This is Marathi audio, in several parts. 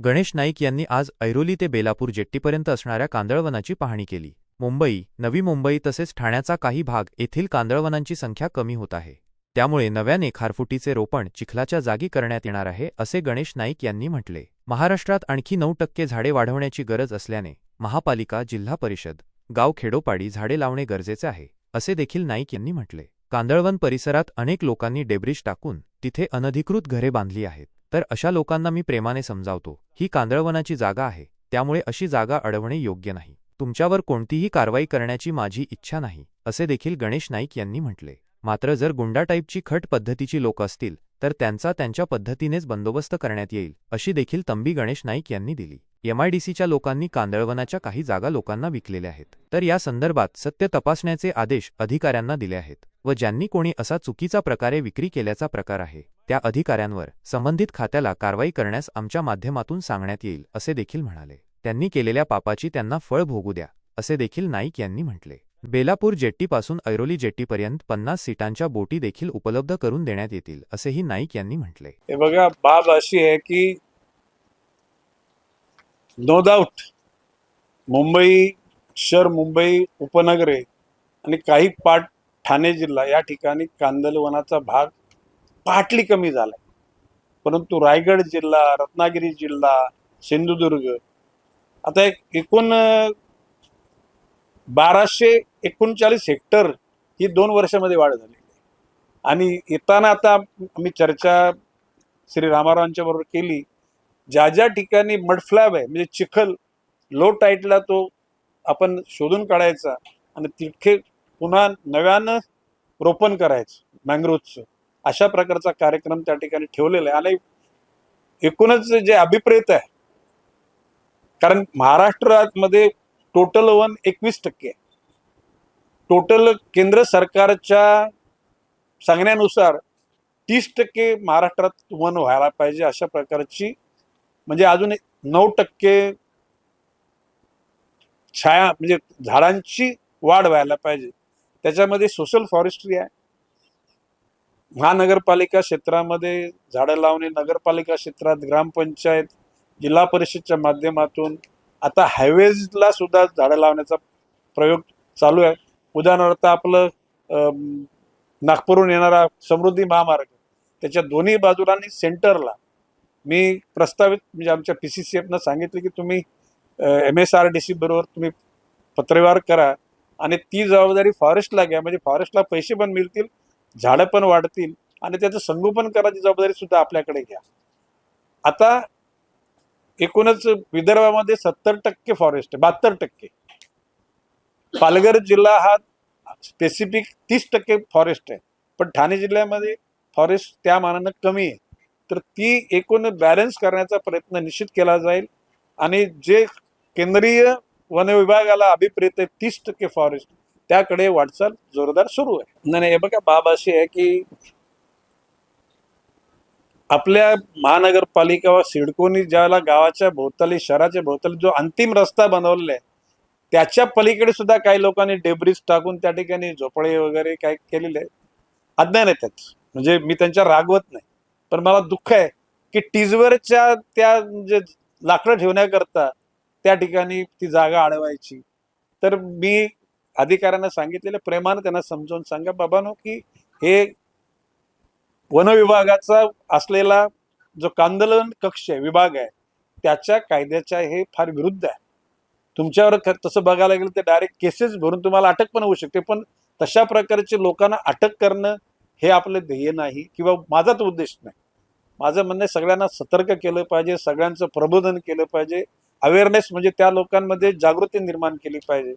गणेश नाईक यांनी आज ऐरोली ते बेलापूर जेट्टीपर्यंत असणाऱ्या कांदळवनाची पाहणी केली. मुंबई नवी मुंबई तसेच ठाण्याचा काही भाग येथील कांदळवनांची संख्या कमी होत आहे. त्यामुळे नव्याने खारफुटीचे रोपण चिखलाच्या जागी करण्यात येणार आहे असे गणेश नाईक यांनी म्हटले. महाराष्ट्रात आणखी नऊ टक्के झाडे वाढवण्याची गरज असल्याने महापालिका जिल्हा परिषद गाव खेडोपाडी झाडे लावणे गरजेचे आहे असे देखील नाईक यांनी म्हटले. कांदळवन परिसरात अनेक लोकांनी डेब्रिज टाकून तिथे अनधिकृत घरे बांधली आहेत. तर अशा लोकांना मी प्रेमाने समजावतो. ही कांदळवनाची जागा आहे. त्यामुळे अशी जागा अडवणे योग्य नाही. तुमच्यावर कोणतीही कारवाई करण्याची माझी इच्छा नाही असे देखील गणेश नाईक यांनी म्हटले. मात्र जर गुंडा टाईपची खट पद्धतीची लोक असतील तर त्यांचा त्यांच्या पद्धतीनेच बंदोबस्त करण्यात येईल अशी देखील तंबी गणेश नाईक यांनी दिली. एमआयडीसीच्या लोकांनी कांदळवनाच्या काही जागा लोकांना विकलेल्या आहेत. तर या संदर्भात सत्य तपासण्याचे आदेश अधिकाऱ्यांना दिले आहेत व ज्यांनी कोणी असा चुकीचा प्रकारे विक्री केल्याचा प्रकार आहे. त्या अधिकाऱ्यांवर संबंधित खात्याला कारवाई करण्यास आमच्या माध्यमातून सांगण्यात येईल असे देखील म्हणाले. त्यांनी केलेल्या पापाची त्यांना फळ भोगू द्या असे देखील नाईक यांनी म्हटले. बेलापूर जेट्टीपासून ऐरोली जेट्टीपर्यंत पन्नास सीटांच्या बोटी देखील उपलब्ध करून देण्यात येतील असेही नाईक यांनी म्हटले. हे बघा बाब अशी आहे की नो डाऊट मुंबई शहर मुंबई उपनगरे आणि काही पाट ठाणे जिल्हा या ठिकाणी कांदलवनाचा भाग पाटली कमी झालाय. परंतु रायगड जिल्हा रत्नागिरी जिल्हा सिंधुदुर्ग आता एक एकूण बाराशे एकोणचाळीस हेक्टर ही दोन वर्षामध्ये वाढ झालेली आहे. आणि येताना आता आम्ही चर्चा श्री रामारावांच्या बरोबर केली. ज्या ज्या ठिकाणी मडफ्लॅब आहे म्हणजे चिखल लो टाईटला तो आपण शोधून काढायचा आणि तिथे पुन्हा नव्यानं रोपण करायचं मँग्रोव्हचं अशा प्रकारचा कार्यक्रम त्या ठिकाणी ठेवलेला आहे. आणि एकूणच जे अभिप्रेत आहे कारण महाराष्ट्रामध्ये टोटल वन एकवीस टक्के टोटल केंद्र सरकारच्या सांगण्यानुसार तीस टक्के महाराष्ट्रात वन व्हायला पाहिजे अशा प्रकारची म्हणजे अजून एक नऊ टक्के छाया म्हणजे झाडांची वाढ व्हायला पाहिजे. त्याच्यामध्ये सोशल फॉरेस्ट्री आहे. महानगरपालिका क्षेत्रामध्ये झाडं लावणे नगरपालिका क्षेत्रात ग्रामपंचायत जिल्हा परिषदच्या माध्यमातून आता हायवेजला सुद्धा झाडं लावण्याचा प्रयोग चालू आहे. उदाहरणार्थ आपलं नागपूरहून येणारा समृद्धी महामार्ग त्याच्या दोन्ही बाजूला आणि सेंटरला मी प्रस्तावित म्हणजे आमच्या पी सी सी एफनं सांगितलं की तुम्ही M S R D C बरोबर तुम्ही पत्रव्यवहार करा आणि ती जबाबदारी फॉरेस्टला घ्या. म्हणजे फॉरेस्टला पैसे पण मिळतील झाडं पण वाढतील आणि त्याचं संगोपन करायची जबाबदारी सुद्धा आपल्याकडे घ्या. आता एकूणच विदर्भामध्ये सत्तर टक्के फॉरेस्ट आहे बहात्तर टक्के. पालघर जिल्हा हा स्पेसिफिक तीस टक्के फॉरेस्ट आहे पण ठाणे जिल्ह्यामध्ये फॉरेस्ट त्या मानानं कमी आहे. तर ती एकूण बॅलन्स करण्याचा प्रयत्न निश्चित केला जाईल आणि जे केंद्रीय वन विभागाला अभिप्रेत आहे तीस टक्के फॉरेस्ट त्याकडे वाटचाल जोरदार सुरू आहे. नाही नाही, हे बघा बाब अशी आहे की आपल्या महानगरपालिका व सिडकोनी ज्याला गावाच्या भोवताली शहराच्या भोवताली जो अंतिम रस्ता बनवलेला आहे त्याच्या पलीकडे सुद्धा काही लोकांनी डेब्रिज टाकून त्या ठिकाणी झोपडे वगैरे काय केलेले आहे अज्ञान आहे त्याच म्हणजे मी त्यांच्या रागवत नाही. पण मला दुःख आहे की टीजवरच्या त्या म्हणजे लाकडं ठेवण्याकरता त्या ठिकाणी ती जागा अडवायची तर मी अधिकाऱ्यांना सांगितलेलं प्रेमानं त्यांना समजावून सांगा बाबानो की हे वनविभागाचा असलेला जो कांदलन कक्ष आहे विभाग आहे त्याच्या कायद्याच्या हे फार विरुद्ध आहे. तुमच्यावर तसं बघायला गेलं तर डायरेक्ट केसेस भरून तुम्हाला अटक पण होऊ शकते पण तशा प्रकारचे लोकांना अटक करणं हे आपलं ध्येय नाही किंवा माझाच उद्देश नाही. माझं म्हणणं सगळ्यांना सतर्क केलं पाहिजे सगळ्यांचं प्रबोधन केलं पाहिजे अवेअरनेस म्हणजे त्या लोकांमध्ये जागृती निर्माण केली पाहिजे.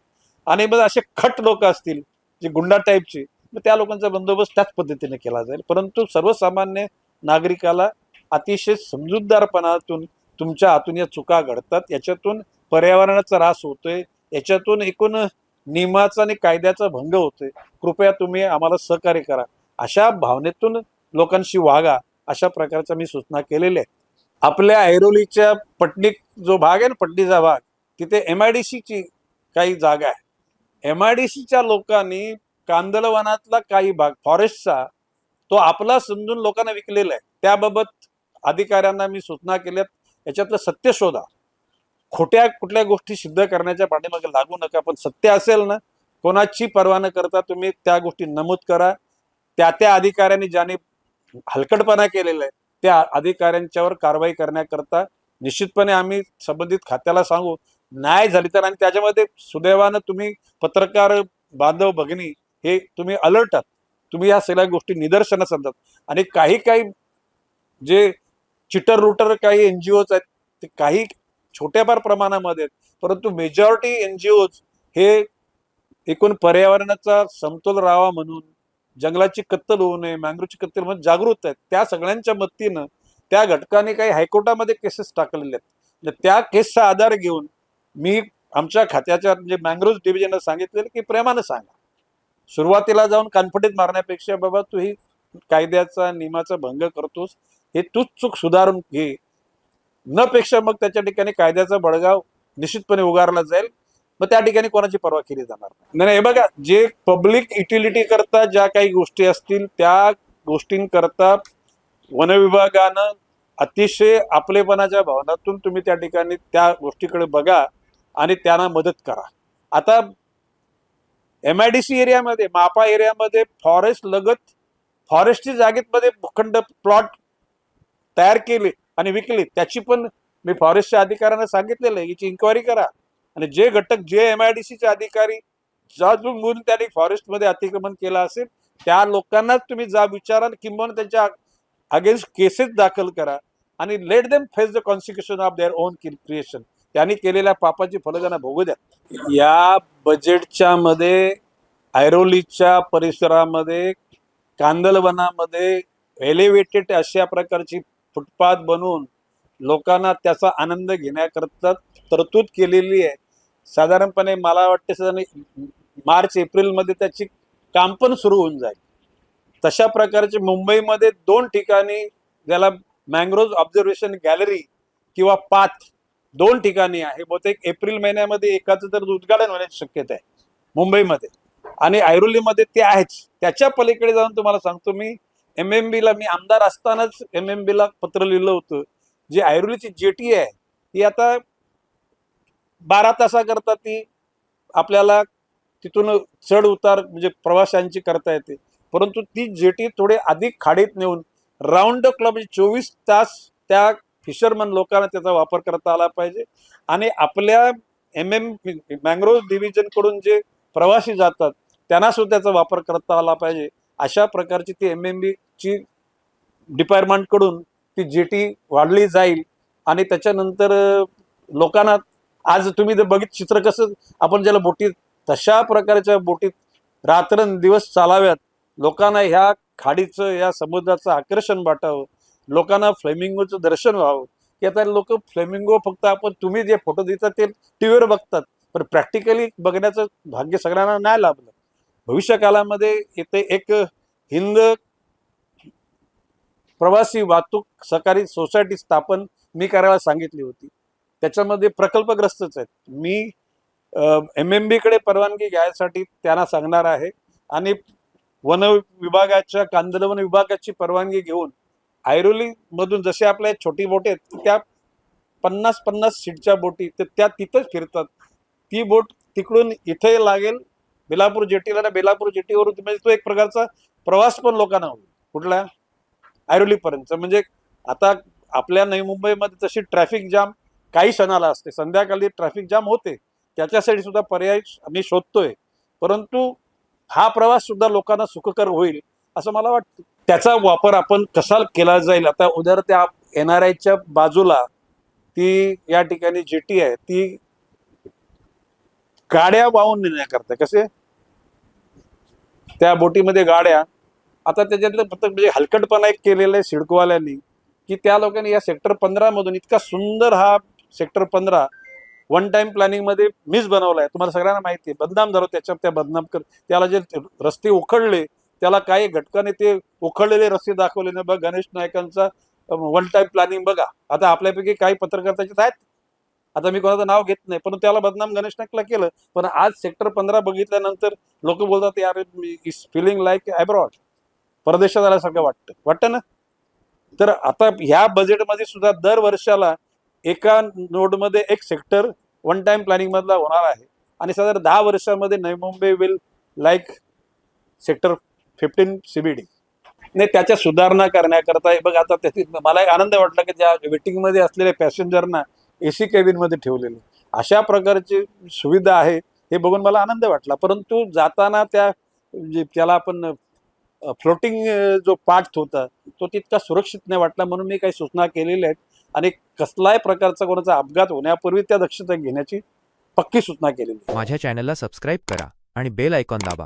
आणि मग असे खट लोक असतील जे गुंडा टाईपचे मग त्या लोकांचा बंदोबस्त त्याच पद्धतीने केला जाईल. परंतु सर्वसामान्य नागरिकाला अतिशय समजूतदारपणातून तुमच्या हातून या चुका घडतात याच्यातून पर्यावरणाचा ऱ्हास होतोय याच्यातून एकूण नियमाचा आणि कायद्याचा भंग होतोय. कृपया तुम्ही आम्हाला सहकार्य करा. अशा भावनेतून लोकांशी वागा अशा प्रकारच्या मी सूचना केलेल्या आहेत. आपल्या ऐरोलीच्या पटणीत जो भाग आहे ना पटणीचा भाग तिथे एम आय डी सीची काही जागा आहे. एम आय डी सीच्या लोकांनी कांदलवनातला काही भाग फॉरेस्टचा तो आपला समजून लोकांना विकलेला आहे. त्याबाबत अधिकाऱ्यांना मी सूचना केल्यात. याच्यातलं सत्य शोधा. खोट्या कुठल्या गोष्टी सिद्ध करण्याच्या पाठीमागे लागू नका पण सत्य असेल ना कोणाची पर्वा न करता तुम्ही त्या गोष्टी नमूद करा. त्या त्या अधिकाऱ्यांनी ज्याने हलकटपणा केलेला आहे त्या अधिकाऱ्यांच्यावर कारवाई करण्याकरता निश्चितपणे आम्ही संबंधित खात्याला सांगू. नाही झाली तर आणि त्याच्यामध्ये सुदैवानं तुम्ही पत्रकार बांधव भगिनी हे तुम्ही अलर्ट आहात. तुम्ही या सगळ्या गोष्टी निदर्शनास आणतात. आणि काही काही जे चिटर रुटर काही एन जी ओज आहेत ते काही छोट्याफार प्रमाणामध्ये आहेत परंतु मेजॉरिटी एन जी ओज हे एकूण पर्यावरणाचा समतोल राहावा म्हणून जंगलाची कत्तल होऊ नये मँग्रोवची कत्तल म्हणून जागृत आहेत त्या सगळ्यांच्या मदतीनं त्या घटकाने काही हायकोर्टामध्ये केसेस टाकलेले आहेत. त्या केसचा आधार घेऊन मी आमच्या खात्याच्या म्हणजे मँग्रोव्ह डिव्हिजनला सांगितलेलं की प्रेमानं सांगा. सुरुवातीला जाऊन कॉन्फिडन्स मारण्यापेक्षा बाबा तू ही कायद्याचा नियमाचा भंग करतोस हे तूच चूक सुधारून घे. न पेक्षा मग त्याच्या ठिकाणी कायद्याचा बळगाव निश्चितपणे उगारला जाईल. मग त्या ठिकाणी कोणाची पर्वा केली जाणार नाही. नाही हे बघा जे पब्लिक युटिलिटी करता ज्या काही गोष्टी असतील त्या गोष्टींकरता वन विभागानं अतिशय आपलेपणाच्या भावनातून तुम्ही त्या ठिकाणी त्या गोष्टीकडे बघा. आणि त्यांना मदत करा. आता एम आय डी सी एरियामध्ये मापा एरियामध्ये फॉरेस्ट लगत फॉरेस्टच्या जागेमध्ये भूखंड प्लॉट तयार केले आणि विकले त्याची पण मी फॉरेस्टच्या अधिकाऱ्यांना सांगितलेलं आहे. याची इन्क्वायरी करा. आणि जे घटक जे एम आय डी सीचे अधिकारी जाजून म्हणून त्यांनी फॉरेस्टमध्ये अतिक्रमण केलं असेल त्या लोकांनाच तुम्ही जा विचारा किंबहुना त्यांच्या अगेन्स्ट केसेस दाखल करा. आणि let them face the consequences of their own creation त्यांनी केलेल्या पापाची फलं त्यांना भोगू द्या. या बजेटच्या मध्ये ऐरोलीच्या परिसरामध्ये कांदलवनामध्ये एलिव्हेटेड अशा प्रकारची फुटपाथ बनवून लोकांना त्याचा आनंद घेण्याकरता तरतूद केलेली आहे. साधारणपणे मला वाटते साधारण मार्च एप्रिलमध्ये त्याची काम पण सुरू होऊन जाईल. तशा प्रकारचे मुंबईमध्ये दोन ठिकाणी ज्याला मँग्रोव्ह ऑब्झर्वेशन गॅलरी किंवा पाथ दोन ठिकाणी आहे. बहुतेक एप्रिल महिन्यामध्ये एकाचं तर उद्घाटन होण्याची शक्यता आहे मुंबईमध्ये. आणि ऐरोलीमध्ये ते आहेच. त्याच्या पलीकडे जाऊन तुम्हाला सांगतो मी एम एम बीला मी आमदार असतानाच एम एम बीला पत्र लिहिलं होतं. जी ऐरोलीची जेटी आहे ती आता बारा तासाकरता ती आपल्याला तिथून चढ उतार म्हणजे प्रवाशांची करता येते. परंतु ती जेटी थोडे अधिक खाडीत नेऊन राऊंड क्लब म्हणजे चोवीस तास त्या फिशरमन लोकांना त्याचा वापर करता आला पाहिजे. आणि आपल्या एम एम मँग्रोव्ह डिव्हिजनकडून जे प्रवासी जातात त्यांना सुद्धा त्याचा वापर करता आला पाहिजे. अशा प्रकारची ती एम एम बीची डिपार्टमेंटकडून ती जेटी वाढली जाईल. आणि त्याच्यानंतर लोकांना आज तुम्ही जर बघित चित्र कसं आपण ज्याला बोटीत तशा प्रकारच्या बोटीत रात्रंदिवस चालाव्यात. लोकांना ह्या खाडीचं या समुद्राचं आकर्षण वाटावं. लोकांना फ्लेमिंगोचं दर्शन व्हावं. की आता लोक फ्लेमिंगो फक्त आपण तुम्ही जे फोटो देतात ते टी व्हीवर बघतात. पण प्रॅक्टिकली बघण्याचं भाग्य सगळ्यांना नाही लाभलं. भविष्य काळामध्ये इथे एक हिंद प्रवासी वाहतूक सहकारी सोसायटी स्थापन मी करायला सांगितली होती. त्याच्यामध्ये प्रकल्पग्रस्तच आहेत. मी एम एम बीकडे परवानगी घ्यायसाठी त्यांना सांगणार आहे. आणि वन विभागाच्या कांदलवन विभागाची परवानगी घेऊन ऐरोली मधून जसे आपल्या छोटी बोट आहेत त्या पन्नास पन्नास सीटच्या बोटी तर त्या तिथंच फिरतात. ती बोट तिकडून इथे लागेल बेलापूर जेटीला ना बेलापूर जेटीवरून म्हणजे तो एक प्रकारचा प्रवास पण लोकांना होईल. कुठला? ऐरोलीपर्यंत. म्हणजे आता आपल्या नवी मुंबईमध्ये तशी ट्रॅफिक जाम काही क्षणाला असते. संध्याकाळी ट्रॅफिक जाम होते. त्याच्यासाठी सुद्धा पर्याय आम्ही शोधतोय. परंतु हा प्रवास सुद्धा लोकांना सुखकर होईल असं मला वाटतं. त्याचा वापर आपण कसा केला जाईल? आता उदाहरण त्या एन आर आयच्या बाजूला ती या ठिकाणी जेटी आहे ती गाड्या वाहून नेण्याकरता कसे? त्या बोटीमध्ये गाड्या. आता त्याच्यातलं फक्त म्हणजे हलकटपणा एक केलेलं आहे सिडकोवाल्यांनी की त्या लोकांनी या सेक्टर पंधरा मधून इतका सुंदर हा सेक्टर पंधरा वन टाइम प्लॅनिंगमध्ये बनवला बनवलाय. तुम्हाला सगळ्यांना माहिती आहे. बदनाम झालो त्याच्या त्या बदनाम कर त्याला जे रस्ते उखडले त्याला काही घटकाने ते उखडलेले रस्ते दाखवले नाही. बघ गणेश नायकांचा वन टाईम प्लॅनिंग बघा. आता आपल्यापैकी काही पत्रकार त्याच्यात आहेत. आता मी कोणाचं नाव घेत नाही पण त्याला बदनाम गणेश नाईकला केलं. पण आज सेक्टर पंधरा बघितल्यानंतर लोक बोलतात यार इज फिलिंग लाईक अब्रॉड परदेशात आल्यासारखं वाटतं. वाटतं ना? तर आता ह्या बजेटमध्ये सुद्धा दर वर्षाला एका नोडमध्ये एक सेक्टर वन टाइम प्लॅनिंग मधला होणार आहे. आणि साधारण दहा वर्षामध्ये Navi Mumbai will like sector fifteen CBD नाही त्याच्या सुधारणा करण्याकरता हे बघ आता त्याची मला एक आनंद वाटला की ज्या वेटिंगमध्ये असलेल्या पॅसेंजरना ए सी केबिनमध्ये ठेवलेले. अशा प्रकारची सुविधा आहे हे बघून मला आनंद वाटला. परंतु जाताना त्या जे त्याला आपण फ्लोटिंग जो पार्ट होता तो तितका सुरक्षित नाही वाटला म्हणून मी काही सूचना केलेल्या आहेत. आणि कसलाही प्रकारचा कोणाचा अपघात होण्यापूर्वी त्या दक्षता घेण्याची पक्की सूचना केलेली माझ्या चॅनलला सबस्क्राईब करा आणि बेल आयकॉन दाबा.